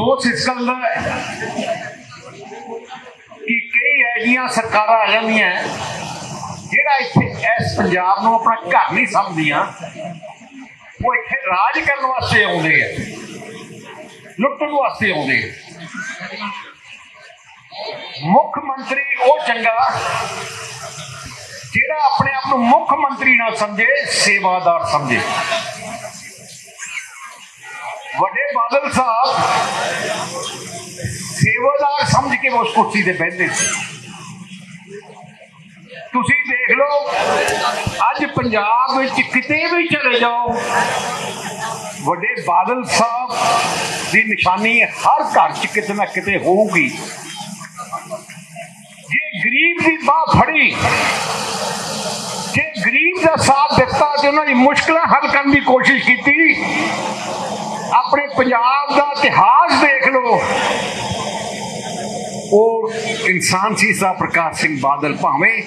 ਅਫਸੋਸ ਇਸ ਗੱਲ ਦਾ ਹੈ ਕਿ ਕਈ ਐਜੀਆਂ ਸਰਕਾਰਾਂ ਆ ਜਾਂਦੀਆਂ ਜਿਹੜਾ ਇੱਥੇ ਇਸ ਪੰਜਾਬ ਨੂੰ ਆਪਣਾ ਘਰ ਨਹੀਂ ਸਮਝਦੀਆਂ, ਉਹ ਇੱਥੇ ਰਾਜ ਕਰਨ ਵਾਸਤੇ ਆਉਂਦੇ ਆ, ਲੁੱਟਣ ਵਾਸਤੇ ਆਉਂਦੇ ਆ। ਮੁੱਖ ਮੰਤਰੀ ਉਹ ਚੰਗਾ, ਜਿਹੜਾ ਆਪਣੇ ਆਪ ਨੂੰ ਮੁੱਖ ਮੰਤਰੀ ਨਾ ਸਮਝੇ, ਸੇਵਾਦਾਰ ਸਮਝੇ। ਬਾਦਲ ਸਾਹਿਬ, ਸੇਵਾਦਾਰ ਸਮਝ ਕੇ ਉਸ ਕੁਰਸੀ ਤੇ ਬੈਠਦੇ ਸੀ। ਤੁਸੀਂ ਦੇਖ ਲਓ, ਅੱਜ ਪੰਜਾਬ ਵਿੱਚ ਕਿਤੇ ਵੀ ਚਲੇ ਜਾਓ, ਵੱਡੇ ਬਾਦਲ ਸਾਹਿਬ ਦੀ ਨਿਸ਼ਾਨੀ ਹਰ ਘਰ 'ਚ ਕਿਤੇ ਨਾ ਕਿਤੇ ਹੋਊਗੀ। ਜੇ ਗਰੀਬ ਦੀ ਬਾਹ ਫੜੀ, ਜੇ ਗਰੀਬ ਦਾ ਸਾਥ ਦਿੱਤਾ ਤੇ ਉਹਨਾਂ ਦੀ ਮੁਸ਼ਕਲਾਂ ਹੱਲ ਕਰਨ ਦੀ ਕੋਸ਼ਿਸ਼ ਕੀਤੀ ਆਪਣੇ ਪੰਜਾਬ ਦਾ ਇਤਿਹਾਸ ਦੇਖ ਲਓ। ਉਹ ਇਨਸਾਨ ਸੀ ਸਾ ਪ੍ਰਕਾਸ਼ ਸਿੰਘ ਬਾਦਲ, ਭਾਵੇਂ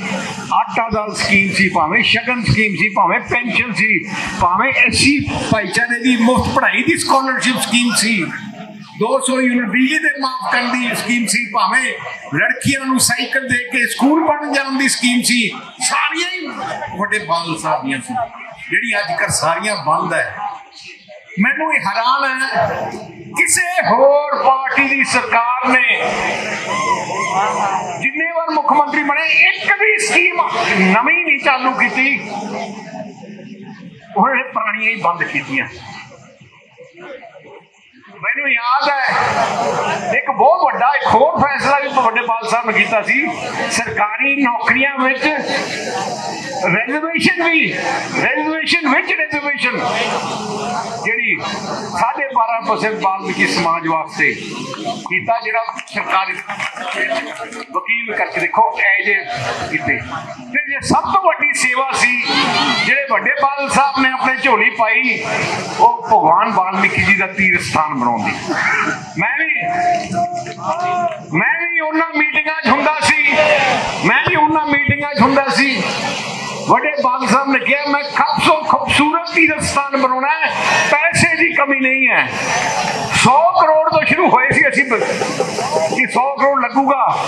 ਆਟਾ ਦਾਲ ਸਕੀਮ ਸੀ, ਭਾਵੇਂ ਸ਼ਗਨ ਸਕੀਮ ਸੀ, ਭਾਵੇਂ ਪੈਨਸ਼ਨ ਸੀ, ਭਾਵੇਂ ਐਸੀ ਭਾਈਚਾਰੇ ਦੀ ਮੁਫਤ ਪੜ੍ਹਾਈ ਦੀ ਸਕਾਲਰਸ਼ਿਪ ਸਕੀਮ ਸੀ। 200 ਯੂਨਿਟ ਬਿਜਲੀ ਦੇ ਮਾਫ ਕਰਨ ਦੀ ਸਕੀਮ ਸੀ, ਭਾਵੇਂ ਲੜਕੀਆਂ ਨੂੰ ਸਾਈਕਲ ਦੇ ਕੇ ਸਕੂਲ ਪੜ੍ਹਨ ਜਾਣ ਦੀ ਸਕੀਮ ਸੀ। ਸਾਰੀਆਂ ਹੀ ਵੱਡੇ ਬਾਦਲ ਸਾਹਿਬ ਦੀਆਂ ਸੀ। ਜਿਹੜੀ ਅੱਜ ਕੱਲ੍ਹ ਸਾਰੀਆਂ ਬੰਦ ਹੈ। ਮੈਨੂੰ ਇਹ ਹੈਰਾਨ ਹੈ, ਕਿਸੇ ਹੋਰ ਪਾਰਟੀ ਦੀ ਸਰਕਾਰ ਨੇ ਜਿੰਨੇ ਵਾਰ ਮੁੱਖ ਮੰਤਰੀ ਬਣੇ, ਇੱਕ ਵੀ ਸਕੀਮ ਨਵੀਂ ਨਹੀਂ ਚਾਲੂ ਕੀਤੀ। ਉਹਨਾਂ ਨੇ ਪੁਰਾਣੀਆਂ ਹੀ ਬੰਦ ਕੀਤੀਆਂ। ਮੈਨੂੰ ਯਾਦ ਹੈ ਵੱਡਾ ਇੱਕ ਹੋਰ ਫੈਸਲਾ ਵੀ ਵੱਡੇ ਪਾਲ ਸਾਹਿਬ ਨੇ ਕੀਤਾ ਸੀ। ਸਰਕਾਰੀ ਨੌਕਰੀਆਂ ਵਿੱਚ ਰਿਜ਼ਰਵੇਸ਼ਨ ਵੀ ਰਿਜ਼ਰਵੇਸ਼ਨ ਵਿੱਚ ਰਿਜ਼ਰਵੇਸ਼ਨ ਜਿਹੜੀ 12.5% ਬਾਲਮਿਕੀ ਸਮਾਜ ਵਾਸਤੇ ਕੀਤਾ, ਜਿਹੜਾ ਸਰਕਾਰੀ ਵਕੀਲ ਕਰਕੇ ਦੇਖੋ ਐ ਜੇ ਕੀਤੇ। ਤੇ ਜੇ ਸਭ ਤੋਂ ਵੱਡੀ ਸੇਵਾ ਸੀ, ਜਿਹੜੇ ਵੱਡੇ ਬਾਦਲ ਸਾਹਿਬ ਨੇ ਆਪਣੇ ਝੋਲੀ ਪਾਈ, ਉਹ ਭਗਵਾਨ ਵਾਲਮੀਕੀ ਜੀ ਦਾ ਤੀਰਥ ਸਥਾਨ ਬਣਾਉਣ ਦੀ। ਮੈਂ ਵੀ ਮੈਂ ਵੀ ਉਹਨਾਂ ਮੀਟਿੰਗਾਂ 'ਚ ਹੁੰਦਾ ਸੀ। ਮੈਂ ਵੀ ਉਹਨਾਂ ਮੀਟਿੰਗਾਂ 'ਚ ਹੁੰਦਾ ਸੀ। ਵੱਡੇ ਬਾਦਲ ਸਾਹਿਬ ਨੇ ਕਿਹਾ, ਮੈਂ ਖੂਬਸੂਰ ਖੂਬਸੂਰਤ ਤੀਰਥ ਸਥਾਨ ਬਣਾਉਣਾ ਹੈ। ਪੈਸੇ ਦੀ ਕਮੀ ਨਹੀਂ ਹੈ। 100 ਕਰੋੜ ਤੋਂ ਸ਼ੁਰੂ ਹੋਏ ਸੀ ਅਸੀਂ ਕਿ 100 ਕਰੋੜ ਲੱਗੂਗਾ।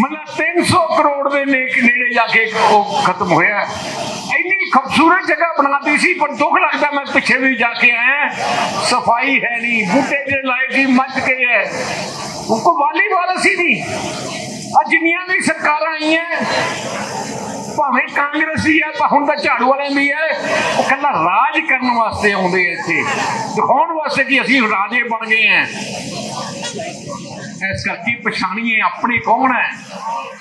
ਮਤਲਬ 300 ਕਰੋੜ ਦੇ ਨੇੜੇ ਜਾ ਕੇ ਉਹ ਖਤਮ ਹੋਇਆ। ਖੂਬਸੂਰਤ ਜਗ੍ਹਾ ਬਣਾਤੀ ਸੀ, ਪਰ ਦੁੱਖ ਲੱਗਦਾ ਮੈਂ ਪਿੱਛੇ ਵੀ ਜਾ ਕੇ ਆਇਆ। ਸਫ਼ਾਈ ਹੈ ਨਹੀਂ, ਬੂਟੇ ਜਿਹੜੇ ਲਾਏ ਸੀ ਮੱਚ ਗਏ ਹੈ। ਉਹ ਵਾਲੀ ਵਾਰਸ ਹੀ ਨਹੀਂ। ਆ ਜਿੰਨੀਆਂ ਵੀ ਸਰਕਾਰਾਂ ਆਈਆਂ, ਭਾਵੇਂ ਕਾਂਗਰਸੀ ਦੀ ਹੈ ਪਰ ਹੁਣ ਤਾਂ ਝਾੜੂ ਵਾਲਿਆਂ ਦੀ ਹੈ ਉਹ ਕੱਲਾ ਰਾਜ ਕਰਨ ਵਾਸਤੇ ਆਉਂਦੇ ਇੱਥੇ। ਦਿਖਾਉਣ ਵਾਸਤੇ ਕਿ ਅਸੀਂ ਰਾਜੇ ਬਣ ਗਏ ਆ। ਇਸ ਕਰਕੇ ਪਛਾਣੀਏ ਆਪਣੇ ਕੌਣ ਹੈ?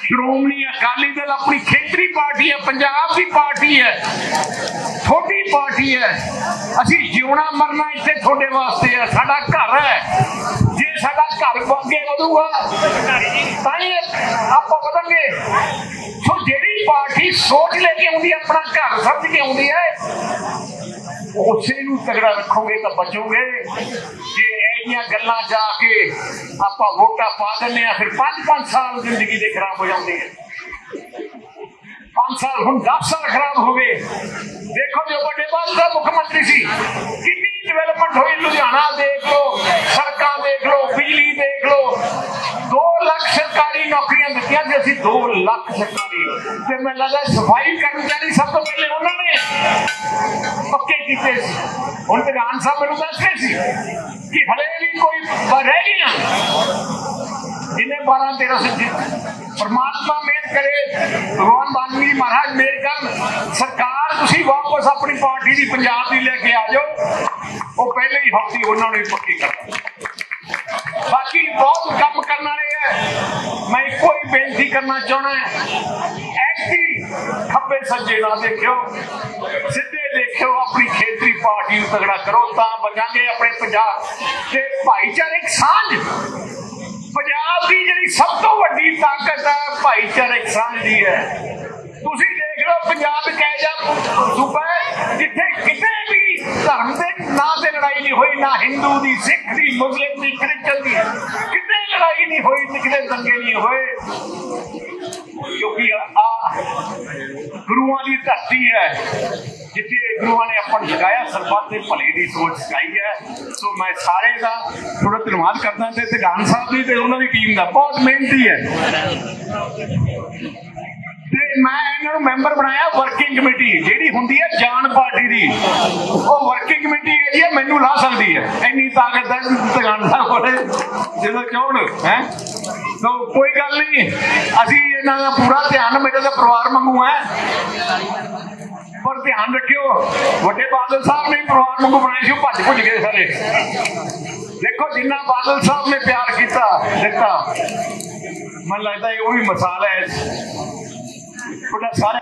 ਸ਼੍ਰੋਮਣੀ ਅਕਾਲੀ ਦਲ ਆਪਣੀ ਖੇਤਰੀ ਪਾਰਟੀ ਹੈ, ਪੰਜਾਬ ਦੀ ਪਾਰਟੀ ਹੈ ਛੋਟੀ ਪਾਰਟੀ ਹੈ। ਅਸੀਂ ਜਿਉਣਾ ਮਰਨਾ ਇੱਥੇ ਤੁਹਾਡੇ ਵਾਸਤੇ ਹੈ, ਸਾਡਾ ਘਰ ਹੈ। ਜੇ ਸਾਡਾ ਘਰ ਅੱਗੇ ਵਧੂਗਾ, ਤਾਂ ਹੀ ਆਪਾਂ ਵਧਾਂਗੇ। ਸੋ ਜਿਹੜੀ ਪਾਰਟੀ ਸੋਚ ਲੈ ਕੇ ਆਉਂਦੀ ਆਪਣਾ ਘਰ ਸਮਝ ਕੇ ਆਉਂਦੀ ਹੈ ਉਸੇ ਨੂੰ ਤਗੜਾ ਰੱਖੋਗੇ ਤਾਂ ਬਚੋਗੇ। ਜੇ ਇਹਦੀਆਂ ਗੱਲਾਂ ਜਾ ਕੇ ਆਪਾਂ ਵੋਟਾਂ ਪਾ ਦਿੰਦੇ ਆ ਫਿਰ 5-5 ਸਾਲ ਜ਼ਿੰਦਗੀ ਦੇ ਖਰਾਬ ਹੋ ਜਾਂਦੇ ਆ। 5 ਸਾਲ ਹੁਣ 10 ਸਾਲ ਖਰਾਬ ਹੋ ਗਏ। ਦੇਖੋ ਜੋ ਵੱਡੇ ਬਾਦਲ ਦਾ ਮੁੱਖ ਮੰਤਰੀ ਸੀ, ਕਿੰਨੀ ਡਿਵੈਲਪਮੈਂਟ ਹੋਈ ਲੁਧਿਆਣਾ ਦੇਖ ਲਓ, ਸੜਕਾਂ ਦੇਖ ਲਓ, ਬਿਜਲੀ ਦੇਖ ਲਓ ਸਰਕਾਰੀ ਨੌਕਰੀਆਂ ਦਿੱਤੀਆਂ ਸੀ ਅਸੀਂ 2 ਲੱਖ ਸਰਕਾਰੀ। ਤੇ ਮੈਨੂੰ ਲੱਗਦਾ ਸਫ਼ਾਈ ਕਰਮਚਾਰੀ ਸਭ ਤੋਂ ਪਹਿਲੇ ਉਹਨਾਂ ਨੇ ਪੱਕੇ ਕੀਤੇ ਸੀ। ਹੁਣ ਪ੍ਰਧਾਨ ਸਾਹਿਬ ਮੈਨੂੰ ਦੱਸ ਸੀ ਕਿ ਹਲੇ ਵੀ ਕੋਈ ਰਹਿ ਗਈਆਂ। ਜਿਨੇ 12 13 ਸਿੱਧੀ ਪਰਮਾਤਮਾ ਮਿਹਰ ਕਰੇ। ਭਗਵਾਨ ਵਾਲਮੀਕੀ ਮਹਾਰਾਜ ਮਿਹਰ ਕਰਨ। ਸਰਕਾਰ, ਤੁਸੀਂ ਵਾਪਸ ਆਪਣੀ ਪਾਰਟੀ ਦੀ ਪੰਜਾਬ ਦੀ ਲੈ ਕੇ ਆ ਜਾਓ। ਉਹ ਪਹਿਲੇ ਹੀ ਹਫਤੀ ਉਹਨਾਂ ਨੇ ਹੀ ਪੱਕੀ ਕਰ ਬਾਕੀ ਬਹੁਤ ਕੰਮ ਕਰਨ ਵਾਲੇ ਹੈ ਮੈਂ ਇੱਕੋ ਹੀ ਬੇਨਤੀ ਕਰਨਾ ਚਾਹਣਾ ਹੈ। ਐਕਟੀ ਖੱਬੇ ਸੱਜੇ ਨਾ ਦੇਖਿਓ, ਸਿੱਧੇ ਦੇਖਿਓ ਆਪਣੀ ਖੇਤਰੀ ਪਾਰਟੀ ਨੂੰ ਤਗੜਾ ਕਰੋ, ਤਾਂ ਬਚਾਂਗੇ ਆਪਣੇ ਪੰਜਾਬ। ਤੇ ਭਾਈਚਾਰਕ ਸਾਂਝ। ਪੰਜਾਬ ਦੀ ਜਿਹੜੀ ਸਭ ਤੋਂ ਵੱਡੀ ਤਾਕਤ ਹੈ ਭਾਈਚਾਰਕ ਸਾਂਝ ਦੀ ਹੈ। ਤੁਸੀਂ ਦੇਖ ਲਓ, ਪੰਜਾਬ ਇੱਕ ਇਹੋ ਸੂਬਾ ਜਿੱਥੇ ਕਿਤੇ ਵੀ ਧਰਮ ਦੇ ਨਾਂ ਤੇ ਲੜਾਈ ਨਹੀਂ ਹੋਈ, ਨਾ ਹਿੰਦੂ ਦੀ, ਸਿੱਖ ਦੀ, ਮੁਸਲਿਮ ਦੀ ਕ੍ਰਿਸਚਨ ਦੀ। ਕਿਤੇ ਲੜਾਈ ਨਹੀਂ ਹੋਈ, ਕਿਤੇ ਦੰਗੇ ਨਹੀਂ ਹੋਏ। ਕਿਉਂਕਿ ਆ ਗੁਰੂਆਂ ਦੀ ਧਰਤੀ ਹੈ, ਜਿੱਥੇ ਗੁਰੂਆਂ ਨੇ ਆਪਾਂ ਨੂੰ ਸਿਖਾਇਆ ਸਰਬੱਤ ਦੇ ਭਲੇ ਦੀ ਸੋਚ ਸਿਖਾਈ ਹੈ। ਸੋ ਮੈਂ ਸਾਰੇ ਦਾ ਥੋੜਾ ਧੰਨਵਾਦ ਕਰਦਾ ਤੇ ਧਗਾਨ ਸਾਹਿਬ ਦੀ ਤੇ ਉਹਨਾਂ ਦੀ ਟੀਮ ਦਾ ਬਹੁਤ ਮਿਹਨਤੀ ਹੈ। ਤੇ ਮੈਂ ਇਹਨਾਂ ਨੂੰ ਮੈਂਬਰ ਬਣਾਇਆ ਵਰਕਿੰਗ ਕਮੇਟੀ ਜਿਹੜੀ ਹੁੰਦੀ ਹੈ ਜਾਨ ਪਾਰਟੀ ਦੀ। ਉਹ ਵਰਕਿੰਗ ਕਮੇਟੀ ਜਿਹੜੀ ਹੈ ਮੈਨੂੰ ਲਾ ਸਕਦੀ ਹੈ। ਇੰਨੀ ਤਾਕਤ ਹੈ ਦੁਕਾਨ ਕੋਲੇ ਜਦੋਂ ਚਾਹਣ ਹੈ? ਸੋ ਕੋਈ ਗੱਲ ਨਹੀਂ, ਅਸੀਂ ਇਹਨਾਂ ਦਾ ਪੂਰਾ ਧਿਆਨ, ਮੇਰੇ ਦਾ ਪਰਿਵਾਰ ਮੰਗੂ ਹੈ। ਪਰ ਧਿਆਨ ਰੱਖਿਓ, ਵੱਡੇ ਬਾਦਲ ਸਾਹਿਬ ਨੇ ਪਰਿਵਾਰ ਵਾਂਗੂ ਬਣਾਏ ਸੀ, ਉਹ ਭੱਜ ਭੁੱਜ ਗਏ ਸਾਰੇ। ਦੇਖੋ, ਜਿੰਨਾ ਬਾਦਲ ਸਾਹਿਬ ਨੇ ਪਿਆਰ ਕੀਤਾ, ਦਿੱਤਾ। ਮੈਨੂੰ ਲੱਗਦਾ ਇਹ ਉਹ ਵੀ ਮਿਸਾਲ ਹੈ। ਤੁਹਾਡਾ ਸਾਰੇ